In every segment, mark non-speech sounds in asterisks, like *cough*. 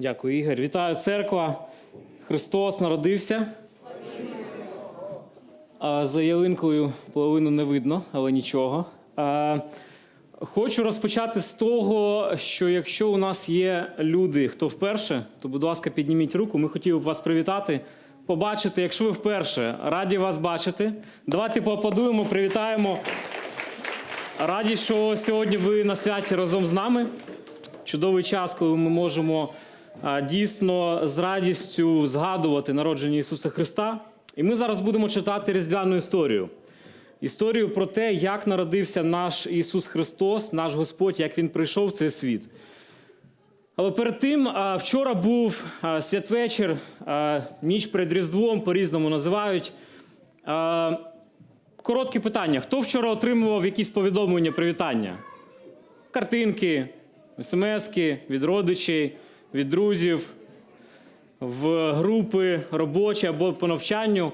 Дякую, Ігор. Вітаю церква. Христос народився. За ялинкою половину не видно, але нічого. Хочу розпочати з того, що якщо у нас є люди, хто вперше, то, будь ласка, підніміть руку. Ми хотіли б вас привітати, побачити. Якщо ви вперше, раді вас бачити. Давайте поаплодуємо, привітаємо. Раді, що сьогодні ви на святі разом з нами. Чудовий час, коли ми можемо дійсно з радістю згадувати народження Ісуса Христа. І ми зараз будемо читати різдвяну історію. Історію про те, як народився наш Ісус Христос, наш Господь, як Він прийшов в цей світ. Але перед тим, вчора був святвечір, ніч перед Різдвом, по-різному називають. Коротке питання: хто вчора отримував якісь повідомлення, привітання? Картинки, смски від родичів, від друзів, в групи робочі або по навчанню.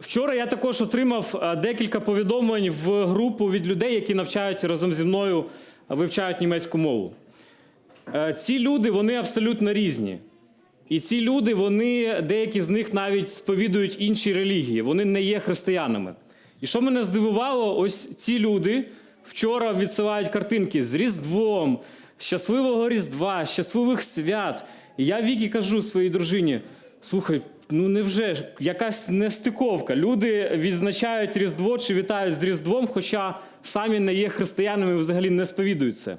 Вчора я також отримав е, декілька повідомлень в групу від людей, які навчають разом зі мною, вивчають німецьку мову. Е, Ці люди вони абсолютно різні. І ці люди, вони, деякі з них навіть сповідують інші релігії, вони не є християнами. І що мене здивувало, ось ці люди вчора відсилають картинки з Різдвом, щасливого Різдва, щасливих свят. І я Вікі кажу своїй дружині: слухай, ну невже ж якась нестиковка. Люди відзначають Різдво чи вітають з Різдвом, хоча самі не є християнами взагалі не сповідують це.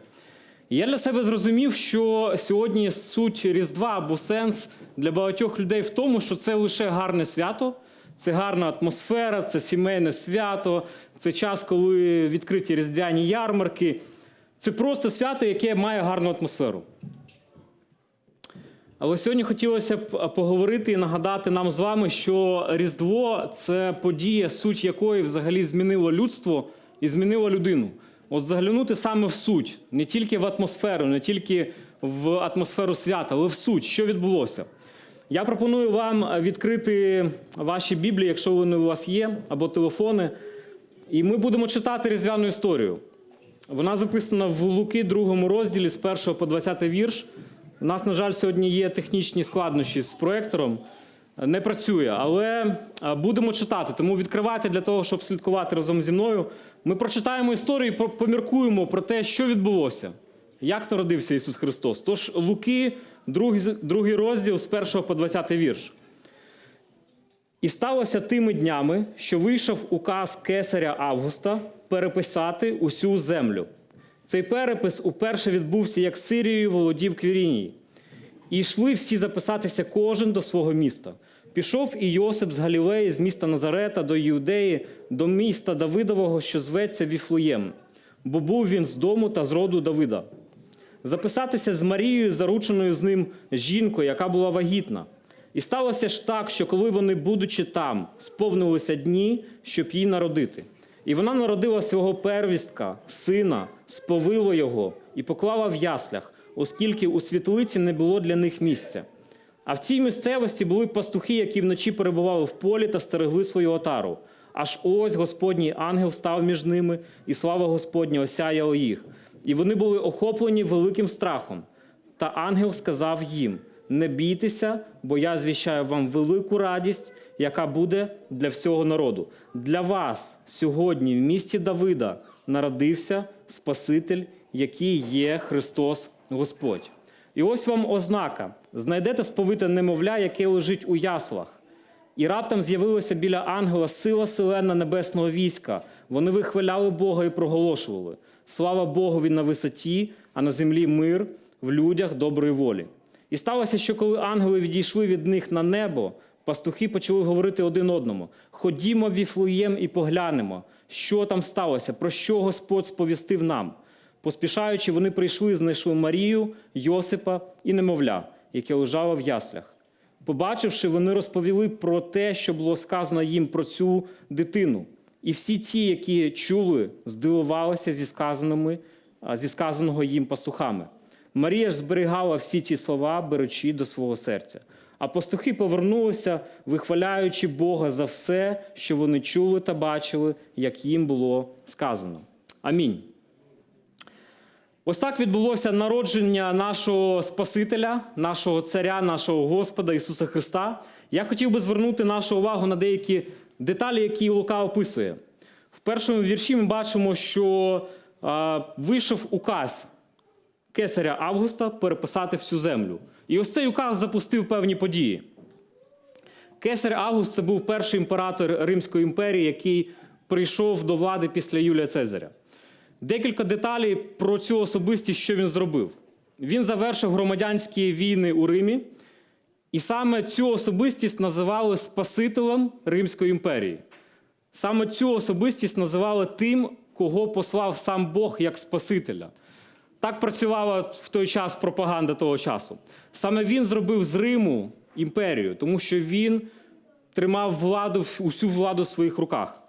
І я для себе зрозумів, що сьогодні суть Різдва або сенс для багатьох людей в тому, що це лише гарне свято, це гарна атмосфера, це сімейне свято, це час, коли відкриті різдвяні ярмарки. Це просто свято, яке має гарну атмосферу. Але сьогодні хотілося б поговорити і нагадати нам з вами, що Різдво це подія, суть якої взагалі змінило людство і змінило людину. От заглянути саме в суть, не тільки в атмосферу, не тільки в атмосферу свята, але в суть, що відбулося. Я пропоную вам відкрити ваші біблії, якщо вони у вас є, або телефони, і ми будемо читати різдвяну історію. Вона записана в Луки, другому розділі з 1 по 20 вірш. У нас, на жаль, сьогодні є технічні складнощі з проектором. Не працює, але будемо читати. Тому відкривайте для того, щоб слідкувати разом зі мною. Ми прочитаємо історію і поміркуємо про те, що відбулося, як народився Ісус Христос. Тож Луки, другий, другий розділ з 1 по 20 вірш. І сталося тими днями, що вийшов указ кесаря Августа переписати усю землю. Цей перепис уперше відбувся, як Сирією володів Квіріній. І йшли всі записатися кожен до свого міста. Пішов і Йосип з Галілеї, з міста Назарета до Іудеї, до міста Давидового, що зветься Віфлеєм, бо був він з дому та з роду Давида. Записатися з Марією, зарученою з ним жінкою, яка була вагітна. І сталося ж так, що коли вони, будучи там, сповнилися дні, щоб їй народити. І вона народила свого первістка, сина, сповила його і поклала в яслях, оскільки у світлиці не було для них місця. А в цій місцевості були пастухи, які вночі перебували в полі та стерегли свою отару. Аж ось Господній ангел став між ними, і слава Господня осяяла їх. І вони були охоплені великим страхом. Та ангел сказав їм: Не бійтеся, бо я звіщаю вам велику радість, яка буде для всього народу. Для вас сьогодні в місті Давида народився Спаситель, який є Христос Господь. І ось вам ознака: знайдете сповите немовля, яке лежить у яслах. І раптом з'явилася біля ангела сила селена небесного війська. Вони вихваляли Бога і проголошували: Слава Богові на висоті, а на землі мир в людях доброї волі. І сталося, що коли ангели відійшли від них на небо, пастухи почали говорити один одному: Ходімо в Віфлеєм і поглянемо, що там сталося, про що Господь сповістив нам. Поспішаючи, вони прийшли і знайшли Марію, Йосипа і немовля, яке лежало в яслях. Побачивши, вони розповіли про те, що було сказано їм про цю дитину. І всі ті, які чули, здивувалися зі, сказаними, зі сказаного їм пастухами. Марія ж зберігала всі ці слова, беручи до свого серця. А пастухи повернулися, вихваляючи Бога за все, що вони чули та бачили, як їм було сказано. Амінь. Ось так відбулося народження нашого Спасителя, нашого Царя, нашого Господа Ісуса Христа. Я хотів би звернути нашу увагу на деякі деталі, які Лука описує. В першому вірші ми бачимо, що вийшов указ кесаря Августа переписати всю землю. І ось цей указ запустив певні події. Кесар Август це був перший імператор Римської імперії, який прийшов до влади після Юлія Цезаря. Декілька деталей про цю особистість, що він зробив. Він завершив громадянські війни у Римі, і саме цю особистість називали Спасителем Римської імперії. Саме цю особистість називали тим, кого послав сам Бог як Спасителя. Так працювала в той час пропаганда того часу. Саме він зробив з Риму імперію, тому що він тримав владу, усю владу в своїх руках.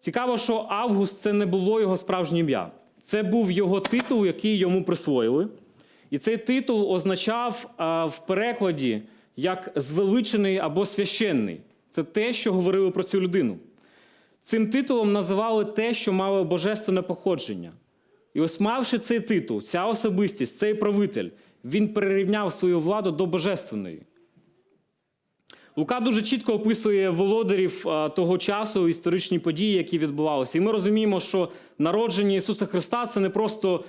Цікаво, що Август це не було його справжнє ім'я. Це був його титул, який йому присвоїли. І цей титул означав а, в перекладі як звеличений або священний. Це те, що говорили про цю людину. Цим титулом називали те, що мало божественне походження. І ось мавши цей титул, ця особистість, цей правитель, він перерівняв свою владу до божественної. Лука дуже чітко описує володарів того часу, історичні події, які відбувалися. І ми розуміємо, що народження Ісуса Христа це не просто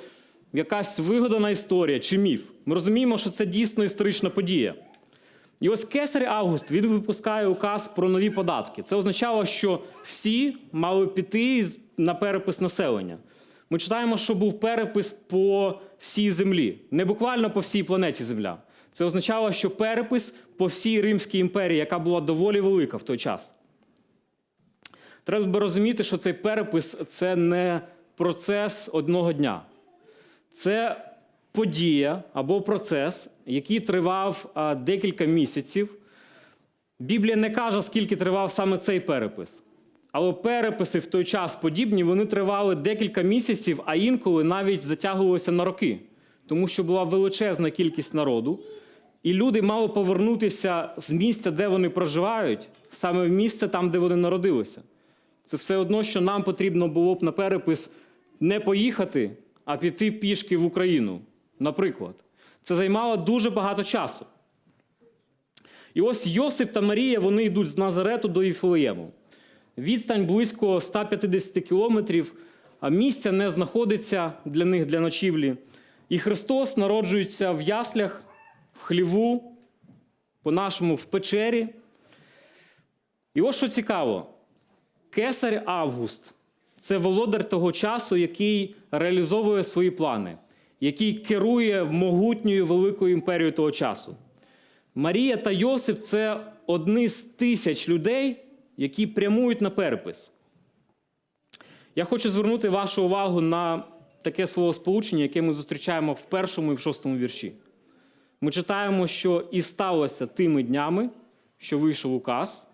якась вигадана історія чи міф. Ми розуміємо, що це дійсно історична подія. І ось кесар Август він випускає указ про нові податки. Це означало, що всі мали піти на перепис населення. Ми читаємо, що був перепис по всій землі, не буквально по всій планеті Земля. Це означало, що перепис по всій Римській імперії, яка була доволі велика в той час. Треба розуміти, що цей перепис це не процес одного дня. Це подія або процес, який тривав декілька місяців. Біблія не каже, скільки тривав саме цей перепис. Але переписи в той час подібні, вони тривали декілька місяців, а інколи навіть затягувалися на роки, тому що була величезна кількість народу, і люди мали повернутися з місця, де вони проживають, саме в місце там, де вони народилися. Це все одно, що нам потрібно було б на перепис не поїхати, а піти пішки в Україну, наприклад. Це займало дуже багато часу. І ось Йосип та Марія вони йдуть з Назарету до Іфлеєму. Відстань близько 150 кілометрів, а місця не знаходиться для них для ночівлі. І Христос народжується в яслях, в хліву, по-нашому в печері. І ось що цікаво: Кесар Август це володар того часу, який реалізовує свої плани, який керує могутньою великою імперією того часу. Марія та Йосип це одні з тисяч людей, які прямують на перепис. Я хочу звернути вашу увагу на таке словосполучення, яке ми зустрічаємо в першому і в шостому вірші. Ми читаємо, що і сталося тими днями, що вийшов указ.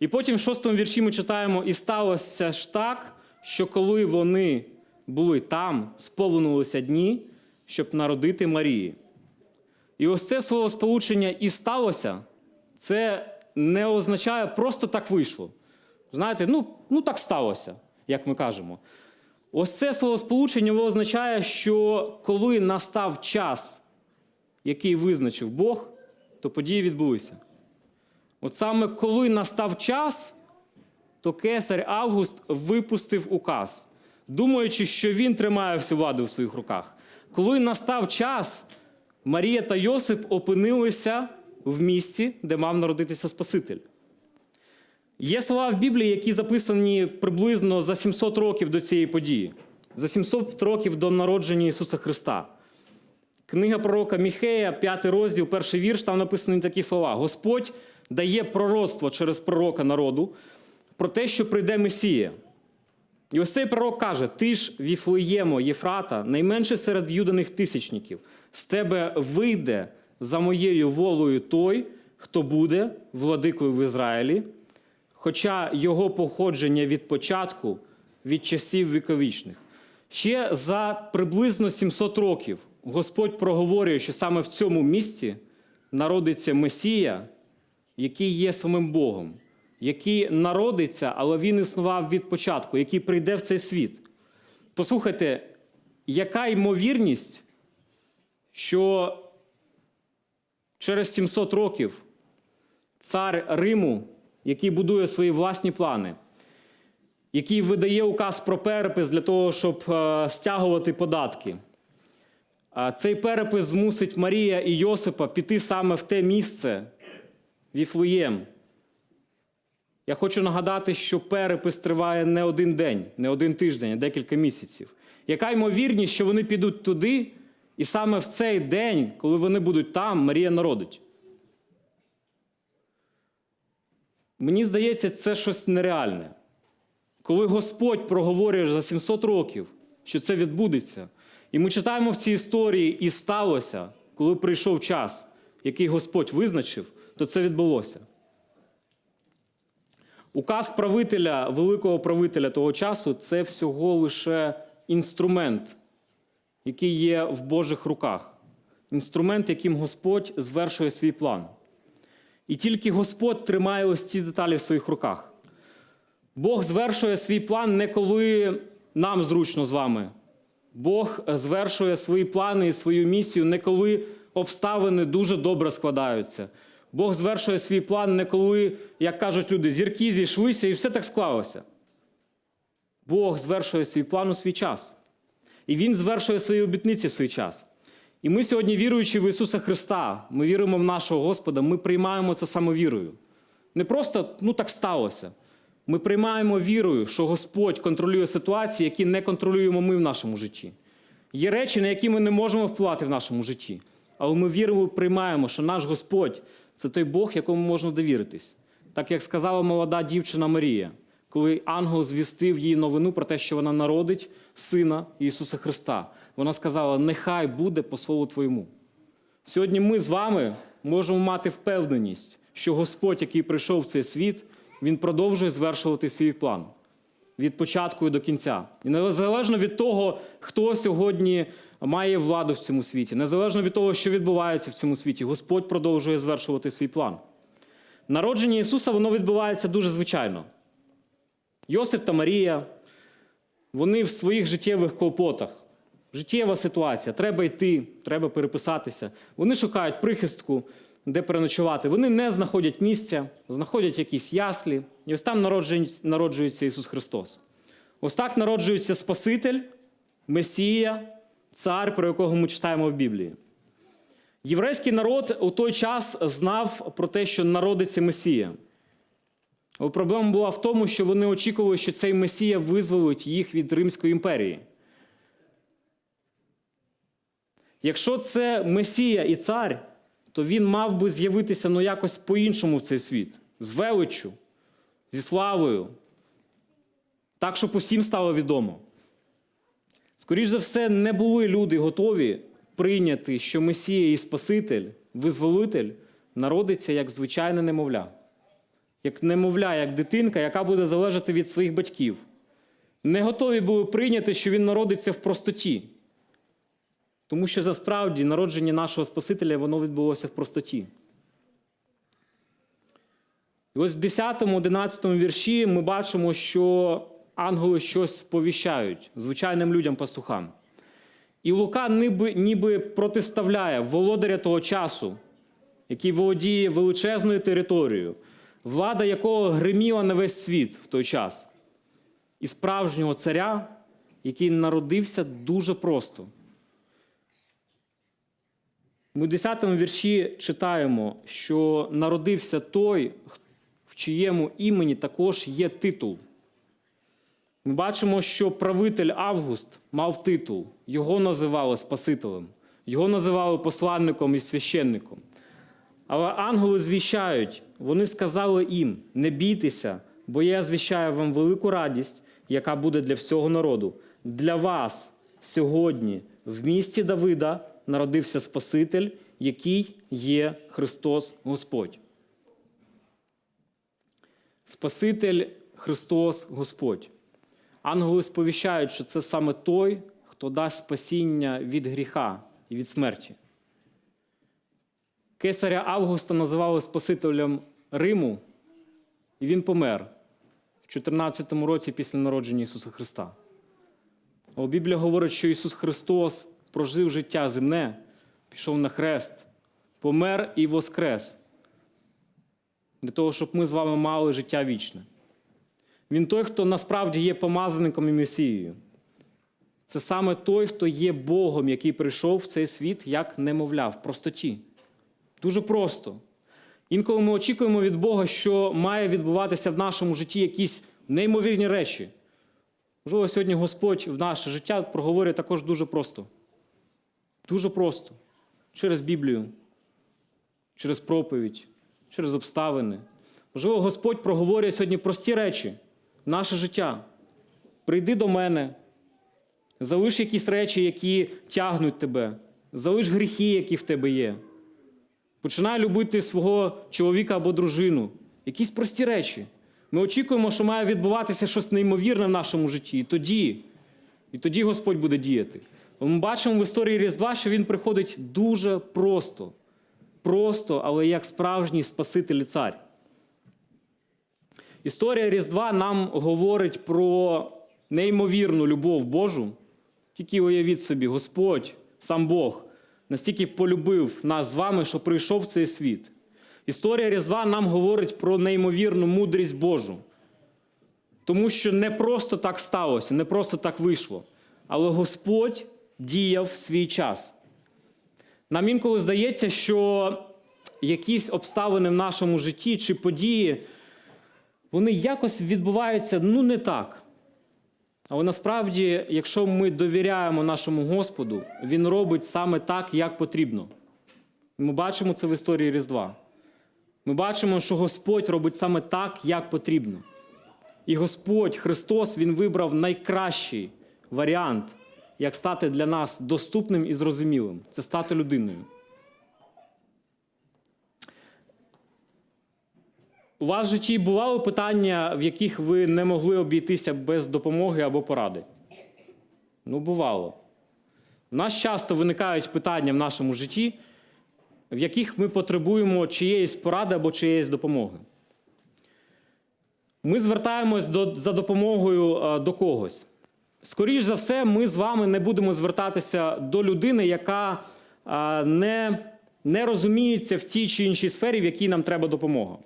І потім в шостому вірші ми читаємо: і сталося ж так, що коли вони були там, сповнилися дні, щоб народити Марії. І ось це словосполучення і сталося, це не означає просто так вийшло. Знаєте, ну, ну так сталося, як ми кажемо. Ось це словосполучення означає, що коли настав час, який визначив Бог, то події відбулися. От саме коли настав час, то кесар Август випустив указ, думаючи, що він тримає всю владу в своїх руках. Коли настав час, Марія та Йосип опинилися в місці, де мав народитися Спаситель. Є слова в Біблії, які записані приблизно за 700 років до цієї події, за 700 років до народження Ісуса Христа. Книга пророка Міхея, 5 розділ, перший вірш, там написані такі слова: Господь дає пророцтво через пророка народу про те, що прийде Месія. І ось цей пророк каже: Ти ж, Віфлеємо, Єфрата, найменше серед юданих тисячників, з тебе вийде за моєю волею той, хто буде владикою в Ізраїлі, хоча його походження від початку, від часів віковічних. Ще за приблизно 700 років Господь проговорює, що саме в цьому місці народиться Месія, який є самим Богом, який народиться, але він існував від початку, який прийде в цей світ. Послухайте, яка ймовірність, що через 700 років цар Риму, який будує свої власні плани, який видає указ про перепис для того, щоб е, стягувати податки, цей перепис змусить Марія і Йосипа піти саме в те місце, Віфлеєм. Я хочу нагадати, що перепис триває не один день, не один тиждень, а декілька місяців. Яка ймовірність, що вони підуть туди, і саме в цей день, коли вони будуть там, Марія народить? Мені здається, це щось нереальне. Коли Господь проговорює за 700 років, що це відбудеться, і ми читаємо в цій історії, і сталося, коли прийшов час, який Господь визначив, то це відбулося. Указ правителя, великого правителя того часу це всього лише інструмент, який є в Божих руках. Інструмент, яким Господь звершує свій план. І тільки Господь тримає ось ці деталі в своїх руках. Бог звершує свій план не коли нам зручно з вами. Бог звершує свої плани і свою місію не коли обставини дуже добре складаються. Бог звершує свій план не коли, як кажуть люди, зірки зійшлися і все так склалося. Бог звершує свій план у свій час. І Він звершує свої обітниці в свій час. І ми сьогодні, віруючи в Ісуса Христа, ми віримо в нашого Господа, ми приймаємо це самовірою. Не просто ну так сталося. Ми приймаємо вірою, що Господь контролює ситуації, які не контролюємо ми в нашому житті. Є речі, на які ми не можемо впливати в нашому житті. Але ми віримо, приймаємо, що наш Господь це той Бог, якому можна довіритись. Так як сказала молода дівчина Марія, коли ангел звістив їй новину про те, що вона народить Сина Ісуса Христа. Вона сказала: Нехай буде по слову Твоєму. Сьогодні ми з вами можемо мати впевненість, що Господь, який прийшов в цей світ, Він продовжує звершувати свій план від початку і до кінця. І незалежно від того, хто сьогодні має владу в цьому світі, незалежно від того, що відбувається в цьому світі, Господь продовжує звершувати свій план. Народження Ісуса воно відбувається дуже звичайно. Йосип та Марія, вони в своїх життєвих клопотах. Життєва ситуація, треба йти, треба переписатися. Вони шукають прихистку, де переночувати. Вони не знаходять місця, знаходять якісь яслі. І ось там народжується Ісус Христос. Ось так народжується Спаситель, Месія, цар, про якого ми читаємо в Біблії. Єврейський народ у той час знав про те, що народиться Месія. Проблема була в тому, що вони очікували, що цей Месія визволить їх від Римської імперії. Якщо це Месія і цар, то він мав би з'явитися ну якось по-іншому в цей світ, з величчю, зі славою, так, щоб усім стало відомо. Скоріше за все, не були люди готові прийняти, що Месія і Спаситель, визволитель, народиться як звичайне немовля, як немовля, як дитинка, яка буде залежати від своїх батьків. Не готові були прийняти, що він народиться в простоті. Тому що насправді народження нашого Спасителя воно відбулося в простоті. І ось в 10-11 вірші ми бачимо, що ангели щось сповіщають звичайним людям-пастухам. І Лука ніби, ніби протиставляє володаря того часу, який володіє величезною територією, влада якого гриміла на весь світ в той час, і справжнього царя, який народився дуже просто. Ми в 10 вірші читаємо, що народився той, в чиєму імені також є титул. Ми бачимо, що правитель Август мав титул, його називали Спасителем, його називали посланником і священником. Але ангели звіщають, вони сказали їм: не бійтеся, бо я звіщаю вам велику радість, яка буде для всього народу. Для вас сьогодні в місті Давида народився Спаситель, який є Христос Господь. Спаситель Христос Господь. Ангели сповіщають, що це саме той, хто дасть спасіння від гріха і від смерті. Кесаря Августа називали Спасителем Риму, і він помер в 14 році після народження Ісуса Христа. Біблія говорить, що Ісус Христос прожив життя земне, пішов на хрест, помер і воскрес. Для того, щоб ми з вами мали життя вічне. Він той, хто насправді є помазаником і Месією. Це саме той, хто є Богом, який прийшов в цей світ як немовля, в простоті. Дуже просто. Інколи ми очікуємо від Бога, що має відбуватися в нашому житті якісь неймовірні речі. Можливо, сьогодні Господь в наше життя проговорює також дуже просто. Дуже просто. Через Біблію, через проповідь, через обставини. Можливо, Господь проговорює сьогодні прості речі наше життя. Прийди до мене, залиш якісь речі, які тягнуть тебе, залиш гріхи, які в тебе є. Починай любити свого чоловіка або дружину. Якісь прості речі. Ми очікуємо, що має відбуватися щось неймовірне в нашому житті. І тоді, і тоді Господь буде діяти. Ми бачимо в історії Різдва, що він приходить дуже просто. Просто, але як справжній Спаситель і цар. Історія Різдва нам говорить про неймовірну любов Божу. Тільки уявіть собі, Господь, сам Бог, настільки полюбив нас з вами, що прийшов в цей світ. Історія Різдва нам говорить про неймовірну мудрість Божу. Тому що не просто так сталося, не просто так вийшло. Але Господь діяв свій час. Нам інколи здається, що якісь обставини в нашому житті чи події, вони якось відбуваються ну не так. Але насправді, якщо ми довіряємо нашому Господу, Він робить саме так, як потрібно. Ми бачимо це в історії Різдва. Ми бачимо, що Господь робить саме так, як потрібно. І Господь Христос Він вибрав найкращий варіант, як стати для нас доступним і зрозумілим це стати людиною. У вас в житті бували питання, в яких ви не могли обійтися без допомоги або поради? Ну, бувало. У нас часто виникають питання в нашому житті, в яких ми потребуємо чиєїсь поради або чиєїсь допомоги. Ми звертаємось до, за допомогою а, до когось. Скоріш за все, ми з вами не будемо звертатися до людини, яка а, не, не розуміється в тій чи іншій сфері, в якій нам треба допомога.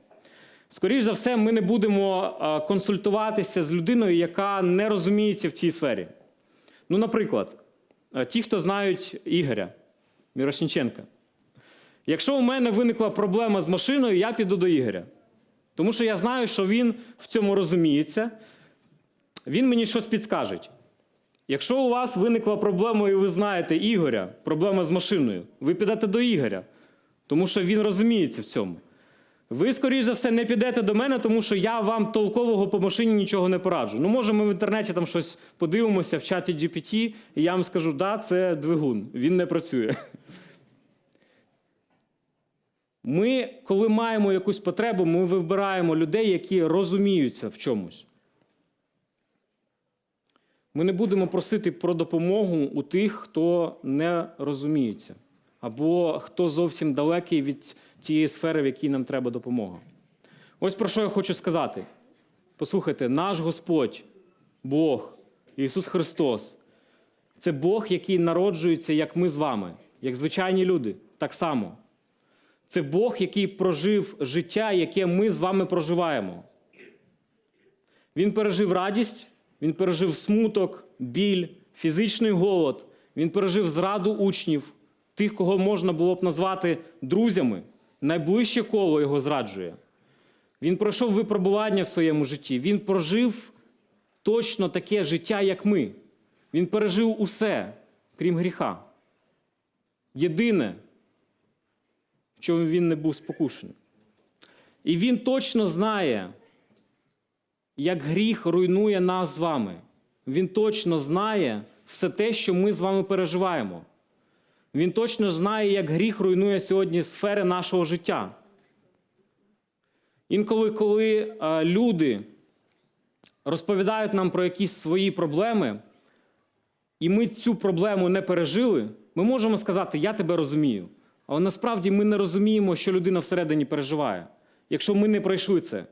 Скоріш за все, ми не будемо консультуватися з людиною, яка не розуміється в цій сфері. Ну, наприклад, ті, хто знають Ігоря Мірошніченка. Якщо у мене виникла проблема з машиною, я піду до Ігоря. Тому що я знаю, що він в цьому розуміється, він мені щось підскаже. Якщо у вас виникла проблема, і ви знаєте Ігоря, проблема з машиною, ви підете до Ігоря, тому що він розуміється в цьому. Ви, скоріш за все, не підете до мене, тому що я вам толкового по машині нічого не пораджу. Ну, може, ми в інтернеті там щось подивимося в чаті GPT, і я вам скажу, да, це двигун, він не працює. *laughs* Ми, коли маємо якусь потребу, ми вибираємо людей, які розуміються в чомусь. Ми не будемо просити про допомогу у тих, хто не розуміється, або хто зовсім далекий від тієї сфери, в якій нам треба допомога. Ось про що я хочу сказати. Послухайте, наш Господь, Бог, Ісус Христос, це Бог, який народжується, як ми з вами, як звичайні люди, так само. Це Бог, який прожив життя, яке ми з вами проживаємо. Він пережив радість, він пережив смуток, біль, фізичний голод, він пережив зраду учнів, тих, кого можна було б назвати друзями. Найближче коло його зраджує. Він пройшов випробування в своєму житті. Він прожив точно таке життя, як ми. Він пережив усе, крім гріха. Єдине, в чому він не був спокушений. І він точно знає, як гріх руйнує нас з вами. Він точно знає все те, що ми з вами переживаємо. Він точно знає, як гріх руйнує сьогодні сфери нашого життя. Інколи, коли е, люди розповідають нам про якісь свої проблеми, і ми цю проблему не пережили, ми можемо сказати, я тебе розумію. Але насправді ми не розуміємо, що людина всередині переживає, якщо ми не пройшли це.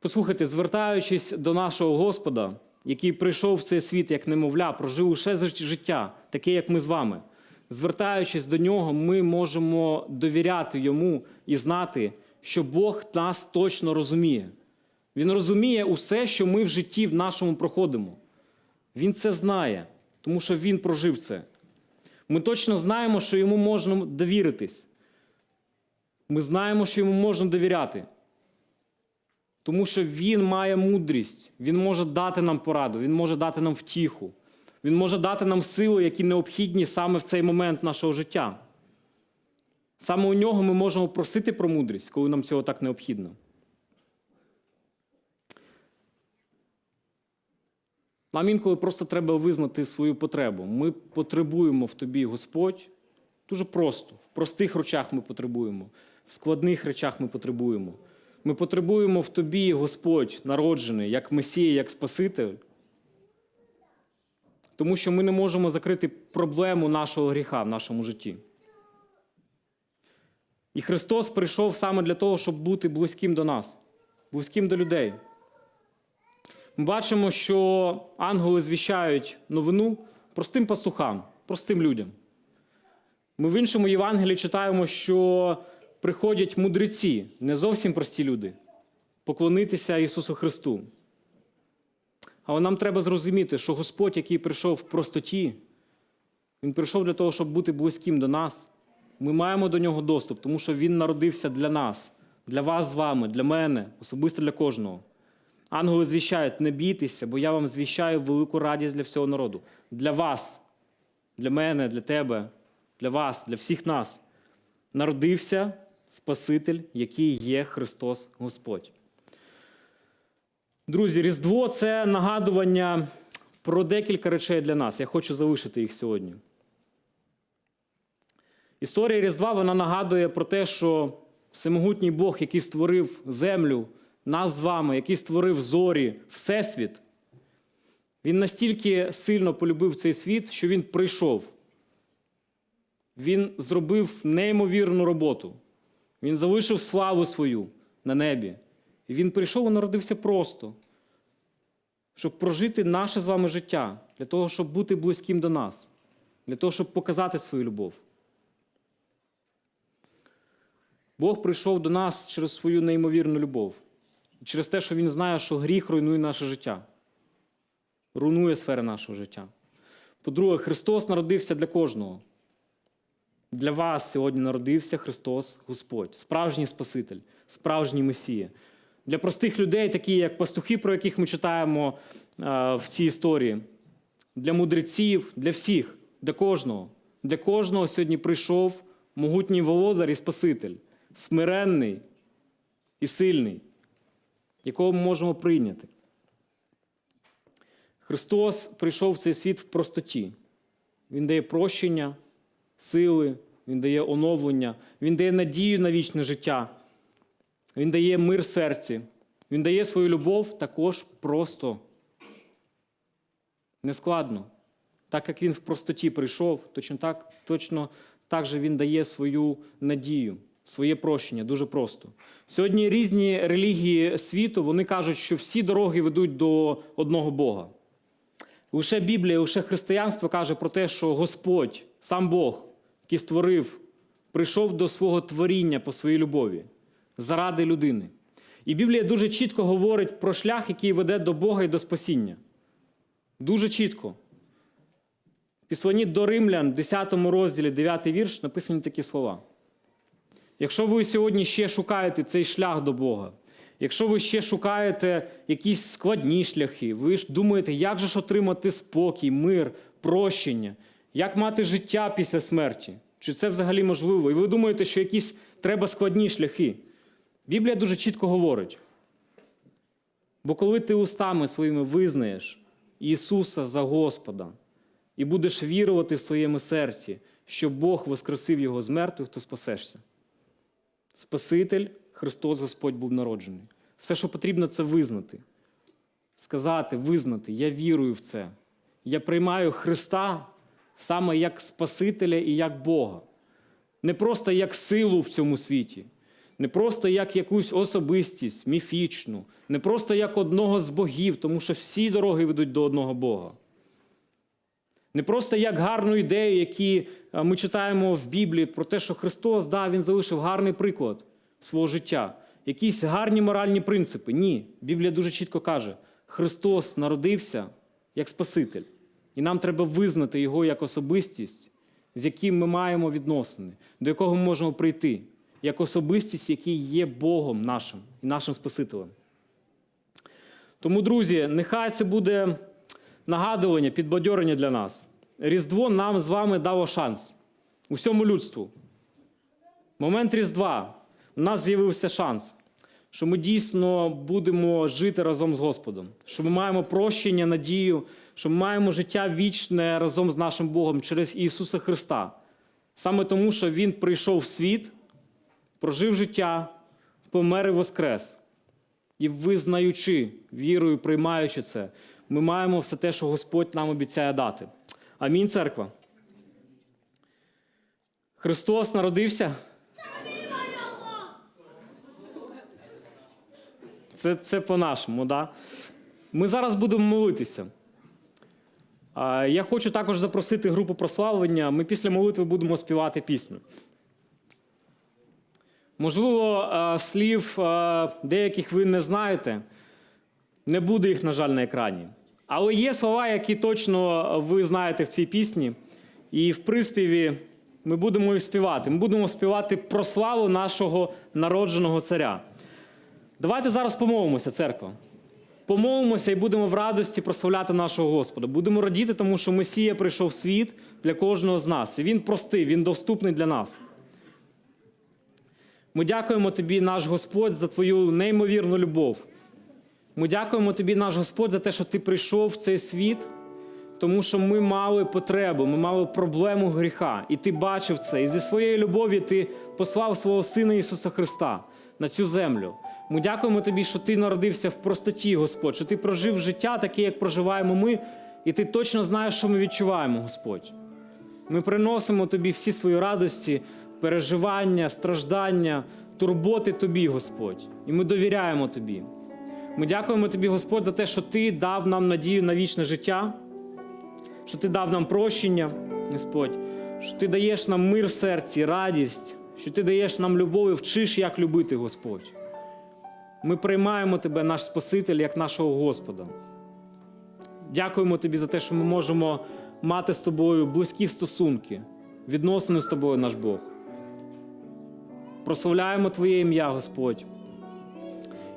Послухайте, звертаючись до нашого Господа, який прийшов в цей світ як немовля, прожив усе життя, таке, як ми з вами. Звертаючись до нього, ми можемо довіряти йому і знати, що Бог нас точно розуміє. Він розуміє усе, що ми в житті в нашому проходимо. Він це знає, тому що він прожив це. Ми точно знаємо, що йому можна довіритись. Ми знаємо, що йому можна довіряти. Тому що він має мудрість, він може дати нам пораду, він може дати нам втіху, він може дати нам сили, які необхідні саме в цей момент нашого життя. Саме у нього ми можемо просити про мудрість, коли нам цього так необхідно. Нам інколи просто треба визнати свою потребу. Ми потребуємо в тобі, Господь, дуже просто. В простих речах ми потребуємо, в складних речах ми потребуємо. Ми потребуємо в тобі, Господь, народжений, як Месія, як Спаситель. Тому що ми не можемо закрити проблему нашого гріха в нашому житті. І Христос прийшов саме для того, щоб бути близьким до нас, близьким до людей. Ми бачимо, що ангели звіщають новину простим пастухам, простим людям. Ми в іншому Євангелії читаємо, що приходять мудреці, не зовсім прості люди, поклонитися Ісусу Христу. Але нам треба зрозуміти, що Господь, який прийшов в простоті, Він прийшов для того, щоб бути близьким до нас. Ми маємо до нього доступ, тому що Він народився для нас, для вас з вами, для мене, особисто для кожного. Ангели звіщають, не бійтеся, бо я вам звіщаю велику радість для всього народу. Для вас, для мене, для тебе, для вас, для всіх нас. Народився Спаситель, який є Христос Господь. Друзі, Різдво це нагадування про декілька речей для нас. Я хочу залишити їх сьогодні. Історія Різдва вона нагадує про те, що всемогутній Бог, який створив землю, нас з вами, який створив зорі, Всесвіт, він настільки сильно полюбив цей світ, що він прийшов. Він зробив неймовірну роботу. Він залишив славу свою на небі. Він прийшов і народився просто, щоб прожити наше з вами життя, для того, щоб бути близьким до нас, для того, щоб показати свою любов. Бог прийшов до нас через свою неймовірну любов, через те, що Він знає, що гріх руйнує наше життя, руйнує сфери нашого життя. По-друге, Христос народився для кожного. Для вас сьогодні народився Христос Господь, справжній Спаситель, справжній Месія. Для простих людей, такі як пастухи, про яких ми читаємо в цій історії, для мудреців, для всіх, для кожного. Для кожного сьогодні прийшов могутній володар і Спаситель, смиренний і сильний, якого ми можемо прийняти. Христос прийшов в цей світ в простоті. Він дає прощення, сили, Він дає оновлення, Він дає надію на вічне життя, Він дає мир серці, Він дає свою любов також просто, нескладно. Так як він в простоті прийшов, точно так, точно так же він дає свою надію, своє прощення дуже просто. Сьогодні різні релігії світу вони кажуть, що всі дороги ведуть до одного Бога. Лише Біблія, лише християнство каже про те, що Господь, сам Бог, який створив, прийшов до свого творіння по своїй любові заради людини. І Біблія дуже чітко говорить про шлях, який веде до Бога і до спасіння. Дуже чітко. В Післанні до Римлян, 10 розділі, 9 вірш, написані такі слова. Якщо ви сьогодні ще шукаєте цей шлях до Бога, якщо ви ще шукаєте якісь складні шляхи, ви ж думаєте, як же ж отримати спокій, мир, прощення, як мати життя після смерті? Чи це взагалі можливо? І ви думаєте, що якісь треба складні шляхи? Біблія дуже чітко говорить. Бо коли ти устами своїми визнаєш Ісуса за Господа і будеш вірувати в своєму серці, що Бог воскресив Його з мертвих, то спасешся. Спаситель, Христос Господь був народжений. Все, що потрібно, це визнати. Сказати, визнати, я вірую в це. Я приймаю Христа саме як Спасителя і як Бога. Не просто як силу в цьому світі, не просто як якусь особистість міфічну, не просто як одного з богів, тому що всі дороги ведуть до одного Бога. Не просто як гарну ідею, які е, ми читаємо в Біблії про те, що Христос да, Він залишив гарний приклад свого життя, якісь гарні моральні принципи. Ні, Біблія дуже чітко каже: Христос народився як Спаситель, і нам треба визнати Його як особистість, з яким ми маємо відносини, до якого ми можемо прийти, як особистість, який є Богом нашим і нашим Спасителем. Тому, друзі, нехай це буде нагадування, підбадьорення для нас. Різдво нам з вами дало шанс усьому людству. Момент Різдва у нас з'явився шанс, що ми дійсно будемо жити разом з Господом, що ми маємо прощення, надію, що ми маємо життя вічне разом з нашим Богом через Ісуса Христа. Саме тому, що Він прийшов в світ, прожив життя, помер і воскрес. І визнаючи, вірою, приймаючи це, ми маємо все те, що Господь нам обіцяє дати. Амінь, церква. Христос народився. Це, це по-нашому, да? Ми зараз будемо молитися. Я хочу також запросити групу прославлення. Ми після молитви будемо співати пісню. Можливо, е, слів е, деяких ви не знаєте. Не буде їх, на жаль, на екрані. Але є слова, які точно ви знаєте в цій пісні. І в приспіві ми будемо їх співати. Ми будемо співати про славу нашого народженого царя. Давайте зараз помолимося, церква. Помолимося і будемо в радості прославляти нашого Господа. Будемо радіти, тому що Месія прийшов в світ для кожного з нас. І Він простий, Він доступний для нас. Ми дякуємо тобі, наш Господь, за твою неймовірну любов. Ми дякуємо тобі, наш Господь, за те, що ти прийшов в цей світ, тому що ми мали потребу, ми мали проблему гріха. І ти бачив це. І зі своєї любові ти послав свого Сина Ісуса Христа на цю землю. Ми дякуємо тобі, що ти народився в простоті, Господь, що ти прожив життя таке, як проживаємо ми, і ти точно знаєш, що ми відчуваємо, Господь. Ми приносимо тобі всі свої радості, переживання, страждання, турботи тобі, Господь. І ми довіряємо тобі. Ми дякуємо тобі, Господь, за те, що ти дав нам надію на вічне життя, що ти дав нам прощення, Господь, що ти даєш нам мир в серці, радість, що ти даєш нам любов і вчиш, як любити, Господь. Ми приймаємо тебе, наш Спаситель, як нашого Господа. Дякуємо тобі за те, що ми можемо мати з тобою близькі стосунки, відносини з тобою, наш Бог. Прославляємо Твоє ім'я, Господь.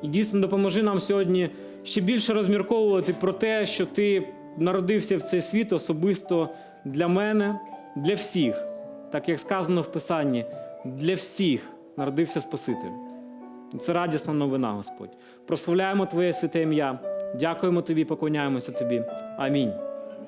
І дійсно допоможи нам сьогодні ще більше розмірковувати про те, що ти народився в цей світ особисто для мене, для всіх, так як сказано в Писанні, для всіх народився Спаситель. Це радісна новина, Господь. Прославляємо Твоє святе ім'я. Дякуємо Тобі, поклоняємося Тобі. Амінь.